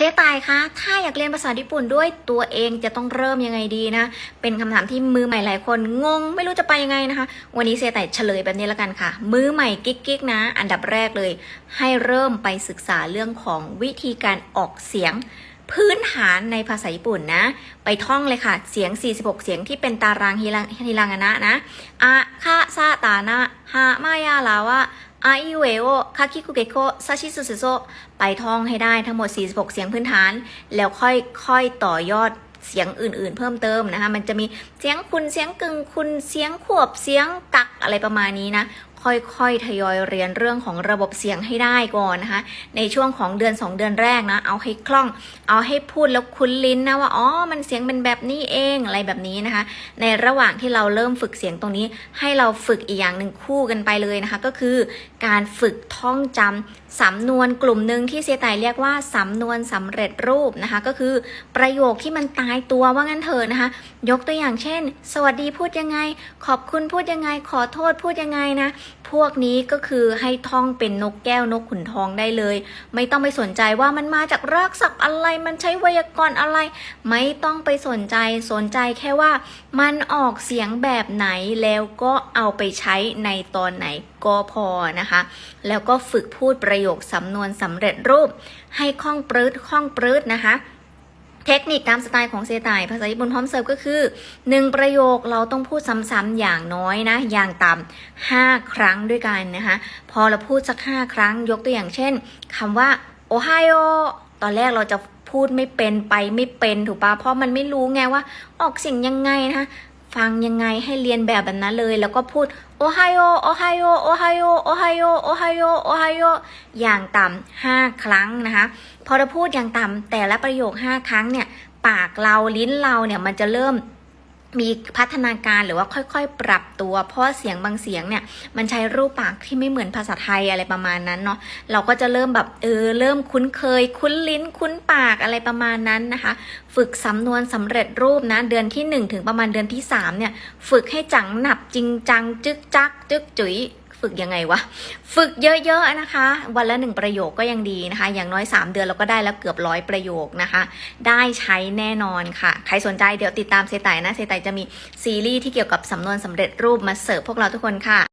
เจ๊ตายคะ ถ้าอยากเรียนภาษาญี่ปุ่นด้วยตัวเองจะต้องเริ่มยังไงดีนะ เป็นคำถามที่มือใหม่หลายคนงง ไม่รู้จะไปยังไงนะคะ วันนี้เซไต่เฉลยแบบนี้แล้วกันค่ะ มือใหม่กิ๊กๆนะ อันดับแรกเลย ให้เริ่มไปศึกษาเรื่องของวิธีการออกเสียงพื้นฐานในภาษาญี่ปุ่นนะ ไปท่องเลยค่ะ เสียง 46 เสียงที่เป็นตารางฮิรังฮิรังานะนะอะคาซาตานะฮามายาลาวะ อาอิเวโอคาคิคุเกโกซาชิสุสุโซไปท่องให้ได้ทั้งหมด 46 เสียงพื้นฐาน แล้วค่อยค่อยต่อยอดเสียงอื่น ๆ เพิ่มเติมนะคะ มันจะมีเสียงคุณเสียงกึ่งคุณเสียงขวบเสียงกักอะไรประมาณนี้นะ ค่อยๆ ทยอยเรียนเรื่องของระบบเสียงให้ได้ก่อนนะคะ ในช่วงของเดือน 2 เดือนแรกนะ เอาให้คล่อง เอาให้พูดแล้วคุ้นลิ้นนะว่า อ๋อ มันเสียงเป็นแบบนี้เอง อะไรแบบนี้นะคะ ในระหว่างที่เราเริ่มฝึกเสียงตรงนี้ ให้เราฝึกอีกอย่างหนึ่งคู่กันไปเลยนะคะ ก็คือการฝึกท่องจำสำนวนกลุ่มหนึ่งที่เซไตเรียกว่าสำนวนสำเร็จรูปนะคะ ก็คือประโยคที่มันตายตัวว่างั้นเถอะนะคะ ยกตัวอย่างเช่น สวัสดีพูดยังไง ขอบคุณพูดยังไง ขอโทษพูดยังไงนะ พวกนี้ก็คือให้ท่องเป็นนกแก้วนกขุนทองได้เลย ไม่ต้องไปสนใจว่ามันมาจากรากศัพท์อะไร มันใช้ไวยากรณ์อะไร ไม่ต้องไปสนใจสนใจแค่ว่า มันออกเสียงแบบไหนแล้วก็เอาไปใช้ในตอนไหนก็พอนะคะ แล้วก็ฝึกพูดประโยคสำนวนสำเร็จรูป ให้คล่องปรืดคล่องปรืดนะคะ เทคนิคตามสไตล์ของเซตายภาษาญี่ปุ่นพร้อมเสิร์ฟก็คือหนึ่งประโยคเราต้องพูดซ้ำๆอย่างน้อยนะ อย่างต่ำห้าครั้งด้วยกันนะคะ พอเราพูดสักห้าครั้งยกตัวอย่างเช่นคำว่าโอไฮโอตอนแรกเราจะพูดไม่เป็นไปไม่เป็นถูกปะเพราะมันไม่รู้ไงว่าออกเสียงยังไงนะคะ ฟังยังไงให้เรียนแบบแบบนั้นเลย แล้วก็พูดโอไฮโอโอไฮโอโอไฮโอโอไฮโอโอไฮโอโอไฮโออย่างต่ำห้าครั้งนะคะ พอเราพูดอย่างต่ำแต่ละประโยคห้าครั้งเนี่ย ปากเราลิ้นเราเนี่ยมันจะเริ่ม มีพัฒนาการหรือว่าค่อยๆ ปรับตัว เพราะเสียงบางเสียงเนี่ยมันใช้รูปปากที่ไม่เหมือนภาษาไทยอะไรประมาณนั้นเนาะเราก็จะเริ่มแบบเออเริ่มคุ้นเคย คุ้นลิ้น คุ้นปากอะไรประมาณนั้นนะคะ ฝึกสำนวนสำเร็จรูปนะเดือนที่ 1 ถึงประมาณเดือนที่3เนี่ยฝึกให้จังหนับจริงจังจึกจักจึกจุ๋ย ฝึกยังไงวะ ฝึกเยอะๆนะคะ วันละหนึ่งประโยคก็ยังดีนะคะ อย่างน้อย 3 เดือนเราก็ได้แล้วเกือบร้อยประโยคนะคะ ได้ใช้แน่นอนค่ะ ใครสนใจเดี๋ยวติดตามเซตายนะ เซตายจะมีซีรีส์ที่เกี่ยวกับสำนวนสำเร็จรูปมาเสิร์ฟพวกเราทุกคนค่ะ